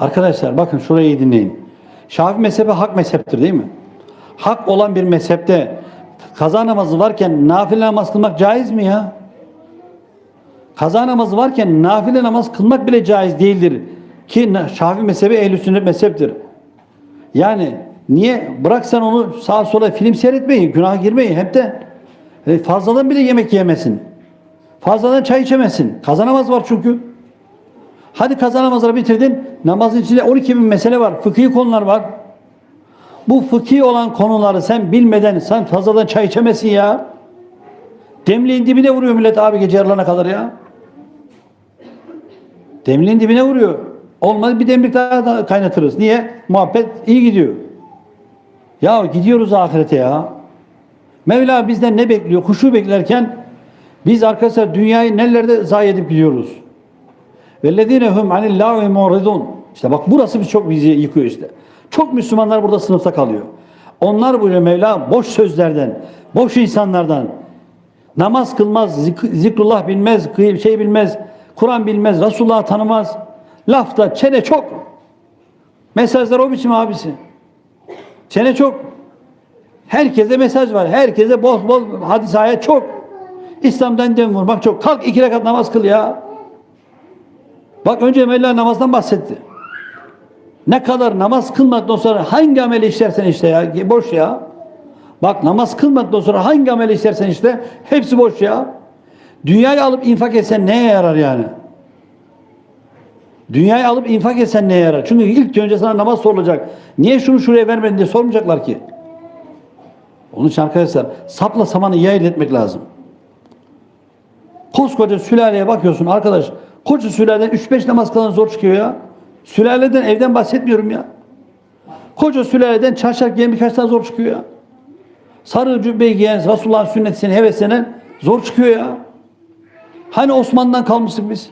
Arkadaşlar bakın şurayı iyi dinleyin. Şafii mezhebi hak mezheptir değil mi? Hak olan bir mezhepte kaza namazı varken nafile namaz kılmak caiz mi ya? Kaza namazı varken nafile namaz kılmak bile caiz değildir. Ki Şafii mezhebi ehl sünnet mezheptir. Yani niye? Bırak sen onu sağa sola film seyretmeyi, günaha girmeyi. Hep de e, fazladan bile yemek yemesin. Fazladan çay içemesin. Kaza namaz var çünkü. Hadi kaza namazları bitirdin. Namazın içinde 12 bin mesele var. Fıkhi konular var. Bu fıkhi olan konuları sen bilmeden sen fazladan çay içemesin ya. Demliğin dibine vuruyor millet abi gece yarılarına kadar ya. Demliğin dibine vuruyor. Olmadı bir demlik daha da kaynatırız. Niye? Muhabbet iyi gidiyor. Ya gidiyoruz ahirete ya. Mevla bizden ne bekliyor? Kuşu beklerken biz arkadaşlar dünyayı nelerde zayi edip gidiyoruz. Vellezine hum anil lâhi mu'ridun. İşte bak burası biz çok bizi yıkıyor işte. Çok Müslümanlar burada sınıfta kalıyor. Onlar buyuruyor Mevla boş sözlerden, boş insanlardan, namaz kılmaz, zik- zikrullah bilmez, şey bilmez, Kur'an bilmez, Resulullah tanımaz. Lafta çene çok. Mesajlar o biçim abisi. Çene çok. Herkese mesaj var. Herkese bol bol hadis ayet çok. İslam'dan dem vurmak çok. Kalk iki rekat namaz kıl ya. Bak önce Mevla namazdan bahsetti. Ne kadar namaz kılmadıktan sonra hangi ameli işlersen işte ya. Boş ya. Bak namaz kılmadıktan sonra hangi ameli işlersen işte hepsi boş ya. Dünyayı alıp infak etsen neye yarar yani? Dünyayı alıp infak etsen neye yarar? Çünkü ilk önce sana namaz sorulacak. Niye şunu şuraya vermedin diye sormayacaklar ki. Onun için arkadaşlar sapla samanı iyi ayırt etmek lazım. Koskoca sülaleye bakıyorsun arkadaş. Koca sülaleden 3-5 namaz kılan zor çıkıyor ya. Sülaleden evden bahsetmiyorum ya. Koca sülaleden çarşaf giyen birkaç tane zor çıkıyor ya. Sarı cübbeyi giyen Resulullah'ın sünnetini heveslenen zor çıkıyor ya. Hani Osman'dan kalmıştık biz.